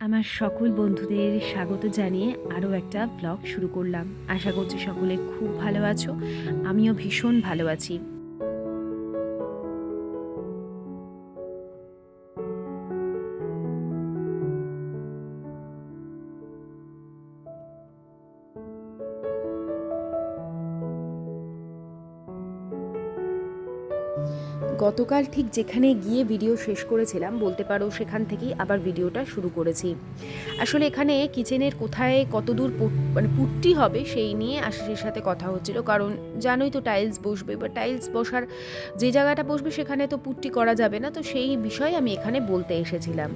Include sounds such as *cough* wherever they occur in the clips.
আমার সকল বন্ধুদের স্বাগত জানিয়ে আরও একটা ব্লগ শুরু করলাম। আশা করছি সকলে খুব ভালো আছো। আমিও ভীষণ ভালো আছি। গতকাল ঠিক যেখানে গিয়ে ভিডিও শেষ করেছিলাম, বলতে পারো সেখান থেকেই আবার ভিডিওটা শুরু করেছি। আসলে এখানে কিচেনের কোথায় কতদূর মানে পুট্টি হবে সেই নিয়ে আশিসের সাথে কথা হচ্ছিল। কারণ জানোই তো টাইলস বসবে, বা টাইলস বসার যে জায়গাটা বসবে সেখানে তো পুট্টি করা যাবে না। তো সেই বিষয়ে আমি এখানে বলতে এসেছিলাম।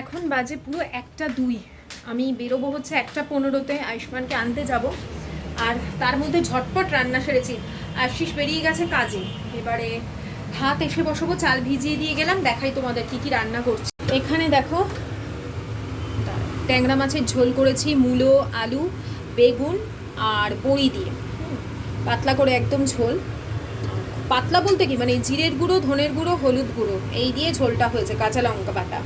এখন বাজে পুরো একটা দুই। আমি বেরোবো হচ্ছে একটা পনেরোতে, আয়ুষ্মানকে আনতে যাব। আর তার মধ্যে ঝটপট রান্না সেরেছি। আশিস বেরিয়ে গেছে কাজে। এবারে ভাত এসে বসাবো, চাল ভিজিয়ে দিয়ে গেলাম, দেখাই তোমাদের কি কি রান্না করছি। এখানে দেখো, ট্যাংরা মাছের ঝোল করেছি, মূলো, আলু, বেগুন আর বড়ি দিয়ে। পাতলা করে একদম ঝোল। পাতলা বলতে কি? মানে জিরের গুঁড়ো, ধনের গুঁড়ো, হলুদ গুঁড়ো, এই দিয়ে ঝোলটা হয়েছে, কাঁচা লঙ্কা বাটা।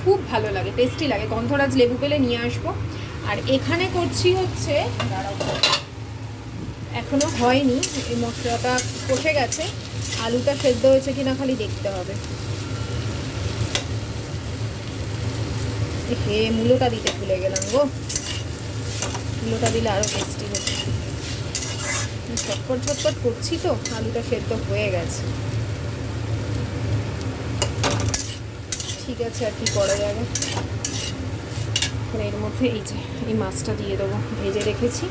খুব ভালো লাগে টেস্টি লাগে। গন্ধরাজ লেবু পেলে নিয়ে আসব। আর এখানে করছি হচ্ছে দাঁড়াও এখনও হয়নি, এই মশলাটা কষে গেছে। আলুটা সেদ্ধ হয়েছে কিনা খালি দেখতে হবে। হে, মূলোটা দিতে ভুলে গেলাম গো। মূলোটা দিলে আরও টেস্টি হচ্ছে ছটপট ছটপট করছি তো, আলুটা সেদ্ধ হয়ে গেছে। ঠিক আছে, আর কি করা যাবে? এর মধ্যে এই যে, এই মাছটা দিয়ে দেবো। ভেজে রেখেছি।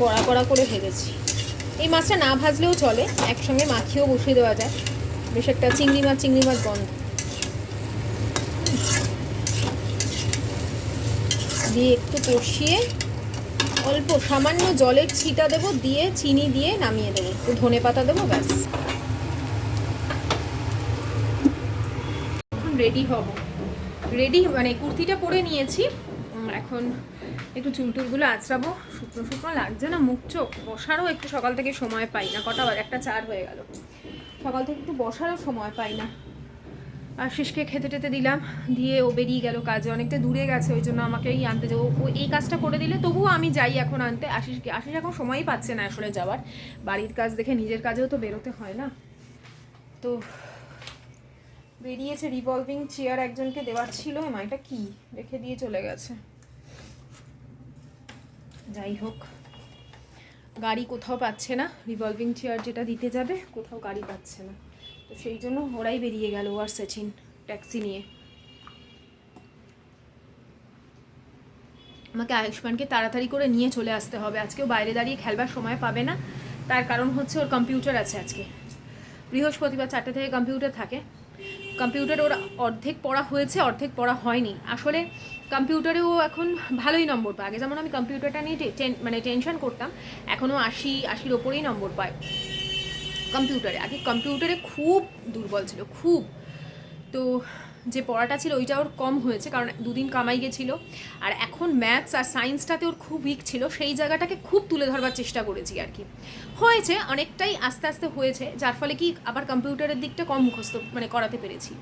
কড়া কড়া করে ভেজেছি। এই মাছটা না ভাজলেও চলে, একসঙ্গে মাখিয়েও বসিয়ে দেওয়া যায়। বেশ একটা চিংড়ি মাছ চিংড়ি মাছ গন্ধ। দিয়ে একটু কষিয়ে অল্প সামান্য জলের ছিটা দেবো, দিয়ে চিনি দিয়ে নামিয়ে দেবো। একটু ধনে পাতা দেবো, ব্যাস। রেডি হব। রেডি মানে কুর্তিটা পরে নিয়েছি। এখন একটু চুল টুলগুলো আঁচড়াবো শুকনো শুকনো লাগছে না, মুখ চোখ বসারও একটু সকাল থেকে সময় পাই না, কটা একটা চার হয়ে গেল। সকাল থেকে একটু বসারও সময় পাই না। আশিসকে খেতে টেতে দিলাম, দিয়ে ও বেরিয়ে গেল কাজে, অনেকটা দূরে গেছে, ওই জন্য আমাকে আমাকেই আনতে যাব ও এই কাজটা করে দিলে তবুও আমি যাই এখন আনতে। আশিসকে আশিস এখন সময়ই পাচ্ছে না আসলে যাওয়ার। বাড়ির কাজ দেখে নিজের কাজেও তো বেরোতে হয় না। তো বেরিয়েছে রিভলভিং চেয়ার একজনকে দেওয়ার ছিল মা, এটা কি? রেখে দিয়ে চলে গেছে। যাই হোক গাড়ি কোথাও পাচ্ছে না। রিভলভিং চেয়ার যেটা দিতে যাবে, কোথাও গাড়ি পাচ্ছে না। তো সেই জন্য ওরাই বেরিয়ে গেল আর সচিন ট্যাক্সি নিয়ে। আমাকে আয়ুষ্মানকে তাড়াতাড়ি করে নিয়ে চলে আসতে হবে। আজকেও বাইরে দাঁড়িয়ে খেলবার সময় পাবে না। তার কারণ হচ্ছে ওর কম্পিউটার আছে আজকে। বৃহস্পতিবার চারটে থেকে কম্পিউটার থাকে। কম্পিউটার ওর অর্ধেক পড়া হয়েছে, অর্ধেক পড়া হয়নি। আসলে কম্পিউটারেও এখন ভালোই নম্বর পায়। আগে যেমন আমি কম্পিউটারটা নিয়ে মানে টেনশন করতাম এখনও আশি, আশির ওপরেই নম্বর পায়। কম্পিউটারে, আগে কম্পিউটারে খুব দুর্বল ছিল, খুব। তো যে পড়াটা ছিল ওইটা ওর কম হয়েছে, কারণ দুদিন কামাই গেছিল। আর এখন ম্যাথস আর সায়েন্সটাতে ওর খুব উইক ছিল, সেই জায়গাটাকে খুব তুলে ধরবার চেষ্টা করেছি আর কি। হয়েছে, অনেকটাই আস্তে আস্তে হয়েছে, যার ফলে কি আবার কম্পিউটারের দিকটা কম মুখস্থ মানে করাতে পেরেছি।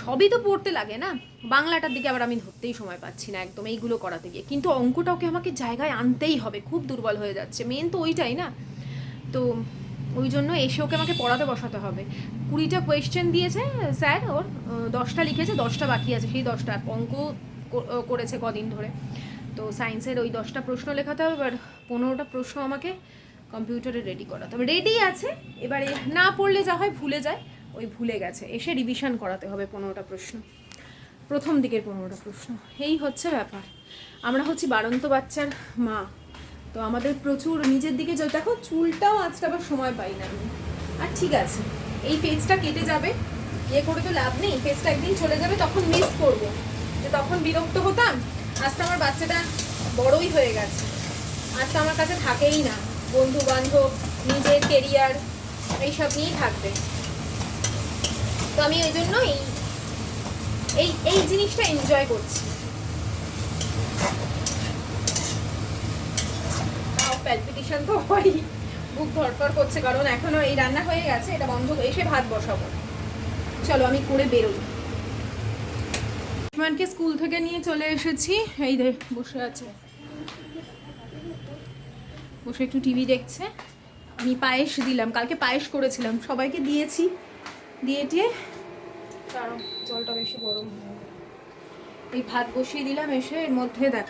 সবই তো পড়তে লাগে না? বাংলাটার দিকে আবার আমি ধরতেই সময় পাচ্ছি না একদম এইগুলো করাতে গিয়ে। কিন্তু অঙ্কটা ওকে আমাকে জায়গায় আনতেই হবে, খুব দুর্বল হয়ে যাচ্ছে। মেন তো ওইটাই না? তো ওই জন্য এসে ওকে আমাকে পড়াতে বসাতে হবে। কুড়িটা কোয়েশ্চেন দিয়েছে স্যার ওর দশটা লিখেছে, দশটা বাকি আছে, সেই দশটা। অঙ্ক করেছে কদিন ধরে। তো সায়েন্সের ওই দশটা প্রশ্ন লেখাতে হবে, এবার পনেরোটা প্রশ্ন আমাকে কম্পিউটারে রেডি করাতে হবে। রেডি আছে, এবারে না পড়লে যা হয় ভুলে যায়। ওই ভুলে গেছে। এসে রিভিশন করাতে হবে পনেরোটা প্রশ্ন। প্রথম দিকের পনেরোটা প্রশ্ন। এই হচ্ছে ব্যাপার। আমরা হচ্ছি বাড়ন্ত বাচ্চার মা। তো আমাদের প্রচুর নিজের দিকে যে দেখো, চুলটাও আজকে আবার সময় পাই না আমি। আর ঠিক আছে, এই ফেজটা কেটে যাবে। এ করে তো লাভ নেই। ফেজটা একদিন চলে যাবে, তখন মিস করব। যে তখন বিরক্ত হতাম, আজকে আমার বাচ্চাটা বড়ই হয়ে গেছে। আজ তো আমার কাছে থাকেই না। বন্ধু বান্ধব নিজের কেরিয়ার এইসব নিয়েই থাকবে। তো আমি ওই জন্য এই এই জিনিসটা এনজয় করছি। প্যালপিটেশন তো হয়ই। বুক ধরফর করছে, কারণ এখনও এই রান্না হয়ে গেছে, এটা বন্ধ করে এসে ভাত বসাবো। চলো, আমি করে বেরোই। ইসমানকে স্কুল থেকে নিয়ে চলে এসেছি। এই দে বসে আছে। বসে একটু টিভি দেখছে। আমি পায়েস দিলাম, কালকে পায়েস করেছিলাম, সবাইকে দিয়েছি। দিয়ে টিয়ে কারণ জলটা বেশি গরম হয়ে। এই ভাত বসিয়ে দিলাম এসে এর মধ্যে দেখ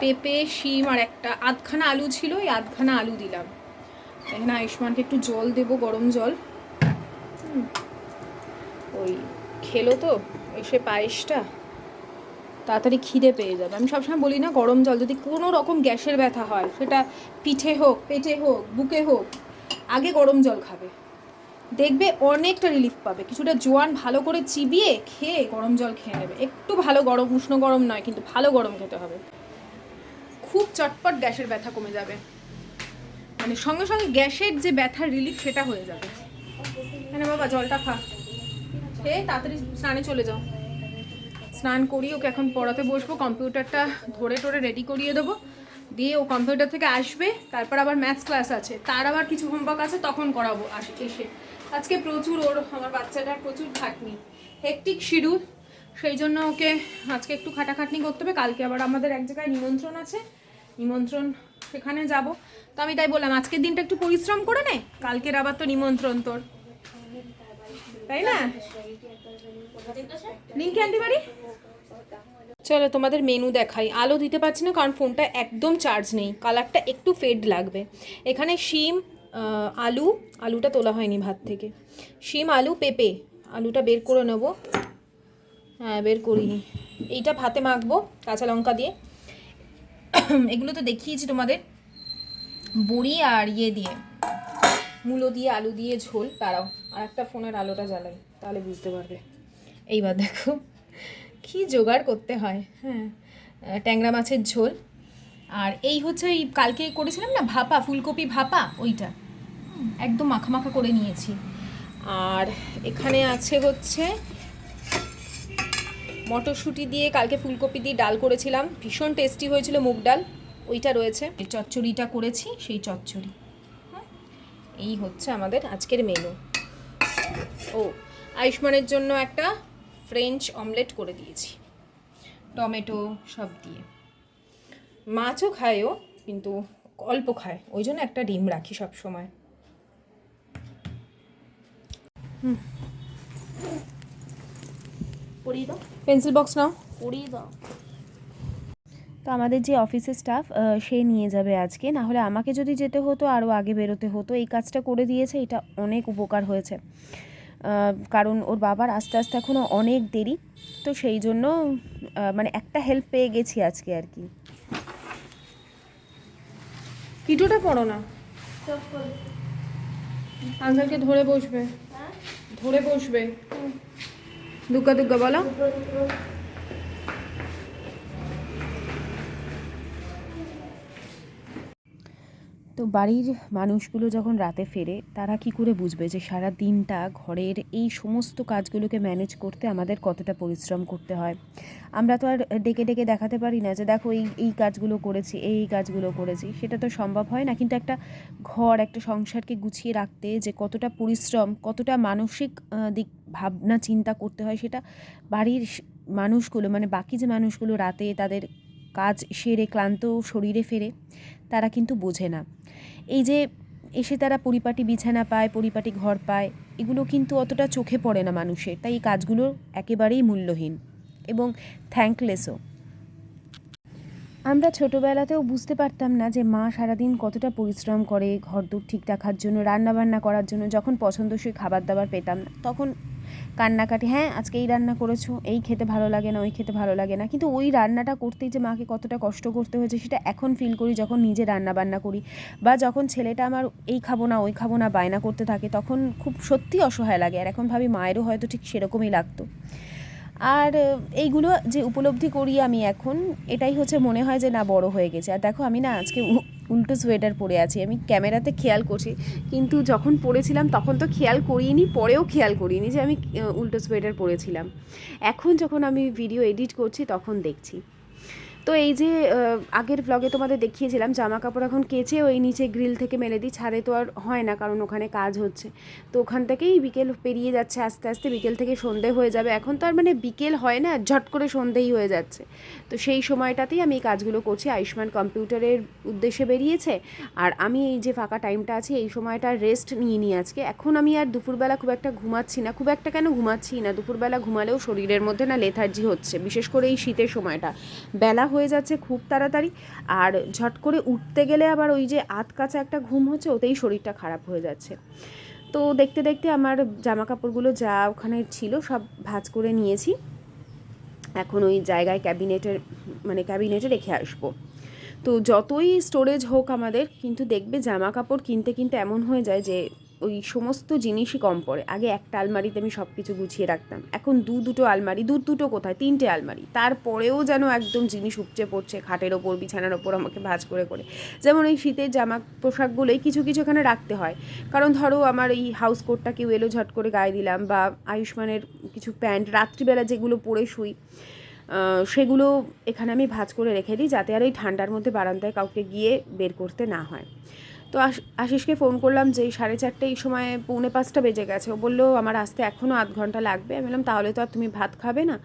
পেঁপে শিম আর একটা আধখানা আলু ছিল এই আধখানা আলু দিলাম। এখানে আয়ুষ্মানকে একটু জল দেবো গরম জল। ওই খেলো তো এসে পায়েসটা তাড়াতাড়ি খিদে পেয়ে যাবে। আমি সবসময় বলি না গরম জল যদি কোনো রকম গ্যাসের ব্যথা হয় সেটা পিঠে হোক পেটে হোক বুকে হোক আগে গরম জল খাবে। দেখবে অনেকটা রিলিফ পাবে। কিছুটা জোয়ান ভালো করে চিবিয়ে খেয়ে গরম জল খেয়ে নেবে। একটু ভালো গরম, উষ্ণ গরম নয়, কিন্তু ভালো গরম খেতে হবে। খুব চটপট গ্যাসের ব্যথা কমে যাবে। মানে সঙ্গে সঙ্গে গ্যাসের যে ব্যথার রিলিফ সেটা হয়ে যাবে। হ্যাঁ বাবা, জলটা খা। খেয়ে তাড়াতাড়ি স্নানে চলে যাও। স্নান করিয়ে ওকে এখন পড়াতে বসবো। কম্পিউটারটা ধরে টরে রেডি করিয়ে দেবো। দিয়ে ও কম্পিউটার থেকে আসবে। তারপর আবার ম্যাথস ক্লাস আছে। তার আবার কিছু হোমওয়ার্ক আছে, তখন করাবো। আস, এসে। আজকে প্রচুর ওর, আমার বাচ্চাটার প্রচুর খাটনি। হেকটিক শিডিউল সেই জন্য ওকে আজকে একটু খাটাখাটনি করতে হবে। কালকে আবার আমাদের এক জায়গায় নিমন্ত্রণ আছে। নিমন্ত্রণ সেখানে যাব। তো আমি তাই বললাম, আজকের দিনটা একটু পরিশ্রম করে নে, কালকের আবার তো নিমন্ত্রণ তোর। তাই না? লিঙ্কে আনতে পারি চলো তোমাদের মেনু দেখাই। আলো দিতে পারছি না, কারণ ফোনটা একদম চার্জ নেই। কালারটা একটু ফেড লাগবে। এখানে শিম আলু, আলুটা তোলা হয়নি ভাত থেকে। শিম, আলু, পেঁপে, আলুটা বের করে নেব। হ্যাঁ বের করিনি এইটা ভাতে মাখবো কাঁচা লঙ্কা দিয়ে। এগুলো তো দেখিয়েছি তোমাদের। বড়ি আর ইয়ে দিয়ে। মূলো দিয়ে, আলু দিয়ে ঝোল। দাঁড়াও আর একটা ফোনের আলোটা জ্বালাই, তাহলে বুঝতে পারবে। এইবার দেখো, কি জোগাড় করতে হয়। হ্যাঁ ট্যাংরা মাছের ঝোল। আর এই হচ্ছে ওই কালকে করেছিলাম না, ভাপা, ফুলকপি ভাপা, ওইটা। একদম মাখা মাখা করে নিয়েছি। আর এখানে আছে হচ্ছে মটরশুঁটি দিয়ে কালকে ফুলকপি দিয়ে ডাল করেছিলাম। ভীষণ টেস্টি হয়েছিল মুগ ডাল। ওইটা রয়েছে। এই চচ্চড়িটা করেছি, সেই চচ্চড়ি। এই হচ্ছে আমাদের আজকের মেনু ও, আয়ুষ্মানের জন্য একটা ফ্রেঞ্চ অমলেট করে দিয়েছি। টমেটো সব দিয়ে। মাছও খায় ও কিন্তু অল্প খায়। ওই জন্য একটা ডিম রাখি সব সময় দাও। পেন্সিল বক্স নাও। পড়িয়ে দাও। তো আমাদের যে অফিসের স্টাফ সে নিয়ে যাবে আজকে। না হলে আমাকে যদি যেতে হতো আরও আগে বেরোতে হতো। এই কাজটা করে দিয়েছে এটা অনেক উপকার হয়েছে। কারণ ওর বাবার আস্তে আস্তে এখনও অনেক দেরি। তো সেই জন্য মানে একটা হেল্প পেয়ে গেছি আজকে আর কি। কিটোটা পড়ো না। আঙ্কেলকে ধরে বসবে। ধরে বসবে দুগ্গা দুগ্গা বলো দুটো দুটো তো বাড়ির মানুষগুলো যখন রাতে ফেরে, তারা কি করে বুঝবে যে সারা দিনটা ঘরের এই সমস্ত কাজগুলোকে ম্যানেজ করতে আমাদের কতটা পরিশ্রম করতে হয়? আমরা তো আর ডেকে ডেকে দেখাতে পারি না যে দেখো এই এই কাজগুলো করেছি, এই কাজগুলো করেছি। সেটা তো সম্ভব হয় না। কিন্তু একটা ঘর, একটা সংসারকে গুছিয়ে রাখতে যে কতটা পরিশ্রম, কতটা মানসিক দিক ভাবনা, চিন্তা করতে হয় সেটা বাড়ির মানুষগুলো মানে বাকি যে মানুষগুলো রাতে তাদের কাজ সেরে, ক্লান্ত শরীরে ফেরে, তারা কিন্তু বোঝে না। এই যে এসে তারা পরিপাটি বিছানা পায়, পরিপাটি ঘর পায়, এগুলো কিন্তু অতটা চোখে পড়ে না মানুষের। তাই এই কাজগুলো একেবারেই মূল্যহীন এবং থ্যাঙ্কলেসও আমরা ছোটোবেলাতেও বুঝতে পারতাম না যে মা সারাদিন কতটা পরিশ্রম করে, ঘরদোর ঠিক রাখার জন্য, রান্নাবান্না করার জন্য, যখন পছন্দসই খাবার দাবার পেতাম না, তখন কান্নাকাটি হ্যাঁ আজকে এই রান্না করেছ, এই খেতে ভালো লাগে না, ওই খেতে ভালো লাগে না। কিন্তু ওই রান্নাটা করতেই যে মাকে কতটা কষ্ট করতে হয়েছে, সেটা এখন ফিল করি যখন নিজে রান্না বান্না করি। বা যখন ছেলেটা আমার, এই খাব না, ওই খাব না বায়না করতে থাকে, তখন খুব সত্যি অসহায় লাগে। আর এখন ভাবি মায়েরও হয়তো ঠিক সেরকমই লাগতো। আর এইগুলো যে উপলব্ধি করি আমি এখন, এটাই হচ্ছে মনে হয় যে না, বড় হয়ে গেছে। আর দেখো আমি না আজকে উল্টো সোয়েটার পরে আছি। আমি ক্যামেরাতে খেয়াল করছি, কিন্তু যখন পরেছিলাম তখন তো খেয়াল করিনি, পরেও খেয়াল করিনি যে আমি উল্টো সোয়েটার পরেছিলাম। এখন যখন আমি ভিডিও এডিট করছি তখন দেখছি। তো এই যে আগের ব্লগে তোমাদের দেখিয়েছিলাম জামা কাপড় এখন কেচে ওই নিচে গ্রিল থেকে মেলে দিই, ছাদে তো আর হয় না কারণ ওখানে কাজ হচ্ছে। তো ওখান থেকেই বিকেল পেরিয়ে যাচ্ছে আস্তে আস্তে, বিকেল থেকে সন্ধে হয়ে যাবে। এখন তো আর মানে বিকেল হয় না, ঝট করে সন্ধেই হয়ে যাচ্ছে। তো সেই সময়টাতেই আমি এই কাজগুলো করছি। আয়ুষ্মান কম্পিউটারের উদ্দেশ্যে বেরিয়েছে। আর আমি এই যে ফাঁকা টাইমটা আছে, এই সময়টা রেস্ট নিয়ে নিই আজকে। এখন আমি আর দুপুরবেলা খুব একটা ঘুমাচ্ছি না। খুব একটা কেন ঘুমাচ্ছি না? দুপুরবেলা ঘুমালেও শরীরের মধ্যে না লেথার্জি হচ্ছে। বিশেষ করে এই শীতের সময়টা। বেলা হয়ে যাচ্ছে খুব তাড়াতাড়ি। আর ঝট করে উঠতে গেলে আবার ওই যে আধ কাঁচা একটা ঘুম হচ্ছে, ওতেই শরীরটা খারাপ হয়ে যাচ্ছে। তো দেখতে দেখতে আমার জামা কাপড়গুলো যা ওখানে ছিল সব ভাঁজ করে নিয়েছি। এখন ওই জায়গায় ক্যাবিনেটের মানে ক্যাবিনেটে রেখে আসব। তো যতই স্টোরেজ হোক আমাদের, কিন্তু দেখবে জামা কাপড় কিনতে কিনতে এমন হয়ে যায় যে ওই সমস্ত জিনিসই কম পড়ে। আগে একটা আলমারিতে আমি সব কিছু গুছিয়ে রাখতাম। এখন দু দুটো আলমারি, দু দুটো কোথায়? তিনটে আলমারি। তারপরেও যেন একদম জিনিস উপচে পড়ছে, খাটের ওপর, বিছানার ওপর আমাকে ভাঁজ করে করে। যেমন এই শীতের জামা পোশাকগুলোই কিছু কিছু এখানে রাখতে হয়। কারণ ধরো আমার এই হাউস কোটটা কেউ এলো, ঝট করে গায়ে দিলাম বা আয়ুষ্মানের কিছু প্যান্ট, রাত্রিবেলা যেগুলো পরে শুই সেগুলো এখানে আমি ভাঁজ করে রেখে দিই যাতে আর এই ঠান্ডার মধ্যে বারান্দায় কাউকে গিয়ে বের করতে না হয়। তো আশ- আশিসকে ফোন করলাম যে, সাড়ে চারটে এই সময় পৌনে পাঁচটা বেজে গেছে। ও বলল, আমার আসতে এখনও আধ ঘণ্টা লাগবে। আমি বললাম, তাহলে তো আর তুমি ভাত খাবে না।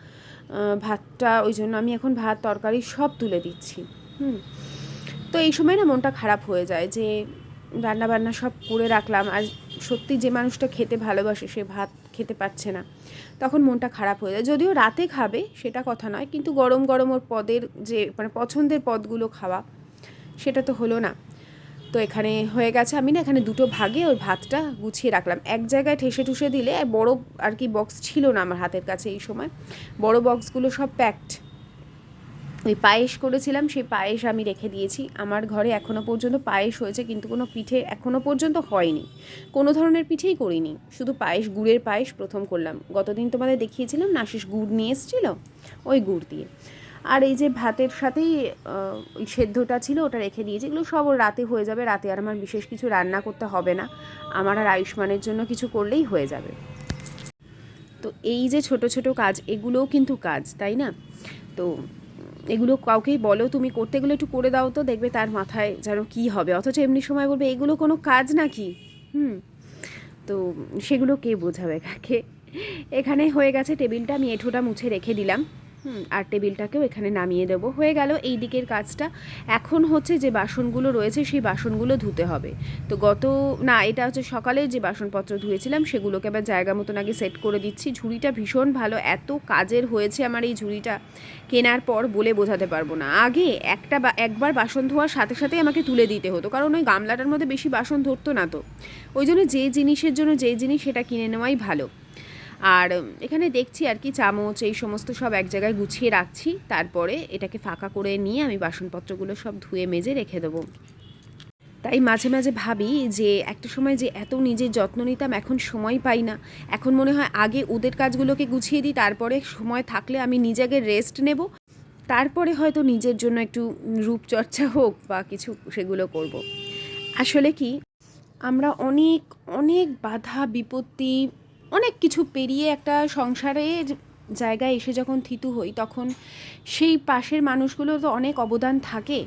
ভাতটা, ওই জন্য আমি এখন ভাত, তরকারি সব তুলে দিচ্ছি। হুম। তো এই সময় না মনটা খারাপ হয়ে যায় যে রান্না বান্না সব করে রাখলাম। আর সত্যি যে মানুষটা খেতে ভালোবাসে, সে ভাত খেতে পারছে না। তখন মনটা খারাপ হয়ে যায়। যদিও রাতে খাবে, সেটা কথা নয়। কিন্তু গরম গরম ওর পদের যে মানে পছন্দের পদগুলো খাওয়া, সেটা তো হলো না। তো এখানে হয়ে গেছে, আমি না এখানে দুটো ভাগে ওর ভাতটা গুছিয়ে রাখলাম। এক জায়গায় ঠেসে ঠুসে দিলে বড় আর কি বক্স ছিল না আমার হাতের কাছে এই সময়। বড় বক্সগুলো সব প্যাকড ওই পায়েস করেছিলাম, সেই পায়েস আমি রেখে দিয়েছি। আমার ঘরে এখনও পর্যন্ত পায়েস হয়েছে, কিন্তু কোনো পিঠে এখনও পর্যন্ত হয়নি। কোনো ধরনের পিঠেই করিনি। শুধু পায়েস, গুড়ের পায়েস প্রথম করলাম। গতদিন তোমাদের দেখিয়েছিলাম নাশিস গুড় নিয়ে এসেছিল, ওই গুড় দিয়ে। আর এই যে ভাতের সাথেই ওই সেদ্ধটা ছিল, ওটা রেখে দিয়েছি। এগুলো সব রাতে হয়ে যাবে। রাতে আর আমার বিশেষ কিছু রান্না করতে হবে না। আমার আর আয়ুষ্মানের জন্য কিছু করলেই হয়ে যাবে। তো এই যে ছোট ছোট কাজ, এগুলোও কিন্তু কাজ, তাই না? তো এগুলো কাউকেই বলো, তুমি করতে গেলে একটু করে দাও তো, দেখবে তার মাথায় যেন কী হবে। অথচ এমনি সময় বলবে, এগুলো কোনো কাজ নাকি? হুম। তো সেগুলো কে বোঝাবে কাকে? এখানে হয়ে গেছে টেবিলটা, আমি এঁঠোটা মুছে রেখে দিলাম। হুম, আর টেবিলটাকেও এখানে নামিয়ে দেবো। হয়ে গেল এই দিকের কাজটা। এখন হচ্ছে যে বাসনগুলো রয়েছে, সেই বাসনগুলো ধুতে হবে। তো গত, না, এটা হচ্ছে সকালে যে বাসনপত্র ধুয়েছিলাম, সেগুলোকে আবার জায়গা মতন আগে সেট করে দিচ্ছি। ঝুড়িটা ভীষণ ভালো, এত কাজের হয়েছে আমার এই ঝুড়িটা কেনার পর বলে বোঝাতে পারব না। আগে একটা বা, একবার বাসন ধোয়ার সাথে সাথেই আমাকে তুলে দিতে হতো, কারণ ওই গামলাটার মধ্যে বেশি বাসন ধরতো না তো। ওই জন্য যে জিনিসের জন্য যে জিনিস সেটা কিনে নেওয়াই ভালো। আর এখানে দেখছি আর কি চামচ, এই সমস্ত সব এক জায়গায় গুছিয়ে রাখছি। তারপরে এটাকে ফাঁকা করে নিয়ে আমি বাসনপত্রগুলো সব ধুয়ে মেজে রেখে দেবো। তাই মাঝে মাঝে ভাবি যে, একটা সময় যে এত নিজের যত্ন নিতাম, এখন সময় পাই না। এখন মনে হয় আগে ওদের কাজগুলোকে গুছিয়ে দিই, তারপরে সময় থাকলে আমি নিজেকে রেস্ট নেব। তারপরে হয়তো নিজের জন্য একটু রূপচর্চা হোক বা কিছু সেগুলো করব। আসলে কি, আমরা অনেক অনেক বাধা, বিপত্তি অনেক কিছু পেরিয়ে একটা সংসারের জায়গায় এসে যখন থিতু হই, তখন সেই পাশের মানুষগুলো তো অনেক অবদান থাকে।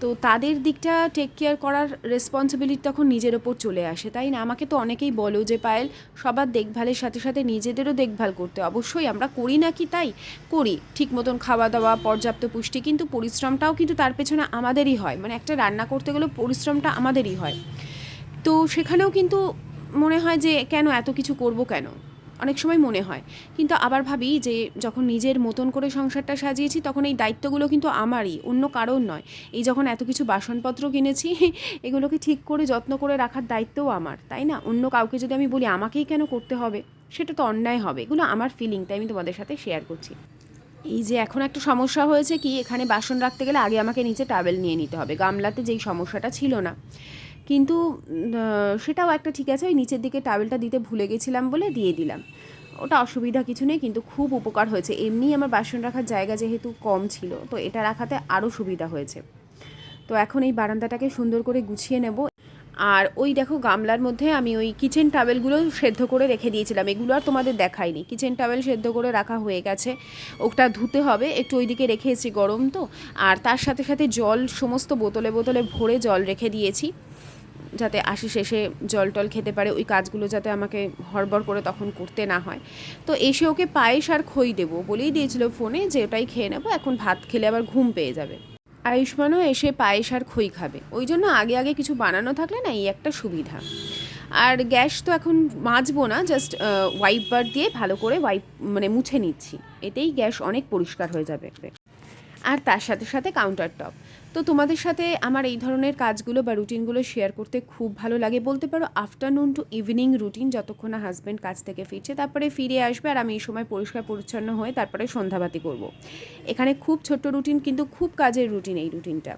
তো তাদের দিকটা টেক কেয়ার করার রেসপন্সিবিলিটি তখন নিজের ওপর চলে আসে, তাই না? আমাকে তো অনেকেই বলো যে, পায়েল, সবার দেখভালের সাথে সাথে নিজেদেরও দেখভাল করতে অবশ্যই আমরা করি না কি তাই? করি, ঠিক মতন খাওয়া দাওয়া পর্যাপ্ত পুষ্টি, কিন্তু পরিশ্রমটাও কিন্তু তার পেছনে আমাদেরই হয়। মানে একটা রান্না করতে গেলেও পরিশ্রমটা আমাদেরই হয়। তো সেখানেও কিন্তু মনে হয় যে কেন এত কিছু করব কেন? অনেক সময় মনে হয়। কিন্তু আবার ভাবি যে যখন নিজের মতন করে সংসারটা সাজিয়েছি, তখন এই দায়িত্বগুলো কিন্তু আমারই, অন্য কারোর নয়। এই যখন এত কিছু বাসনপত্র কিনেছি, *laughs* এগুলোকে ঠিক করে, যত্ন করে রাখার দায়িত্বও আমার, তাই না? অন্য কাউকে যদি আমি বলি, আমাকেই কেন করতে হবে? সেটা তো অন্যায় হবে। এগুলো আমার ফিলিং তাই আমি তোমাদের সাথে শেয়ার করছি। এই যে এখন একটা সমস্যা হয়েছে কি, এখানে বাসন রাখতে গেলে আগে আমাকে নিচে টাবেল নিয়ে নিতে হবে। গামলাতে যেই সমস্যাটা ছিল না। কিন্তু সেটাও একটা ঠিক আছে, ওই নিচের দিকে টাওয়েলটা দিতে ভুলে গেছিলাম বলে দিয়ে দিলাম। ওটা অসুবিধা কিছু নেই, কিন্তু খুব উপকার হয়েছে। এমনি আমার বাসন রাখার জায়গা যেহেতু কম ছিল, তো এটা রাখাতে আরও সুবিধা হয়েছে। তো এখন এই বারান্দাটাকে সুন্দর করে গুছিয়ে নেব। আর ওই দেখো গামলার মধ্যে আমি ওই কিচেন টাওয়েলগুলো সেদ্ধ করে রেখে দিয়েছিলাম। এগুলো আর তোমাদের দেখাইনি। কিচেন টাওয়েল সেদ্ধ করে রাখা হয়ে গেছে। ওটা ধুতে হবে, একটু ওইদিকে রেখে এসেছি গরম তো। আর তার সাথে সাথে জল, সমস্ত বোতলে বোতলে ভরে জল রেখে দিয়েছি। যাতে আসি শেষে জল টল খেতে পারে, ওই কাজগুলো যাতে আমাকে হড়বড় করে তখন করতে না হয়। তো এসে ওকে পায়েস আর খই দেবো বলেই দিয়েছিল ফোনে যে ওটাই খেয়ে নেব, এখন ভাত খেলে আবার ঘুম পেয়ে যাবে। আয়ুষ্মানও এসে পায়েস আর খই খাবে। ওই জন্য আগে আগে কিছু বানানো থাকলে না এই একটা সুবিধা। আর গ্যাস তো এখন মাজবো না জাস্ট ওয়াইপার দিয়ে ভালো করে ওয়াইপ মানে মুছে নিচ্ছি। এতেই গ্যাস অনেক পরিষ্কার হয়ে যাবে। আর তার সাথে সাথে কাউন্টার টপ তো তোমাদের সাথে আমার এই ধরনের কাজগুলো বা রুটিনগুলো শেয়ার করতে খুব ভালো লাগে। বলতে পারো আফটারনুন টু ইভিনিং রুটিন যতক্ষণ না হাজব্যান্ড কাজ থেকে ফিরছে, তারপরে ফিরে আসবে আর আমি এই সময় পরিষ্কার পরিচ্ছন্ন হয়ে তারপরে সন্ধ্যাবাতি করব। এখানে খুব ছোট্ট রুটিন কিন্তু খুব কাজের রুটিন এই রুটিনটা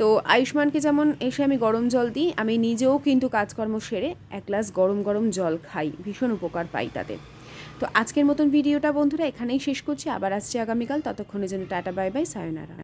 তো আয়ুষ্মানকে যেমন এসে আমি গরম জল দিই, আমি নিজেও কিন্তু কাজকর্ম সেরে এক গ্লাস গরম গরম জল খাই। ভীষণ উপকার পাই তাতে। তো আজকের মতন ভিডিওটা বন্ধুরা এখানেই শেষ করছি। আবার আসছি আগামীকাল। ততক্ষণের জন্য টাটা, বাই বাই, সায়নারা।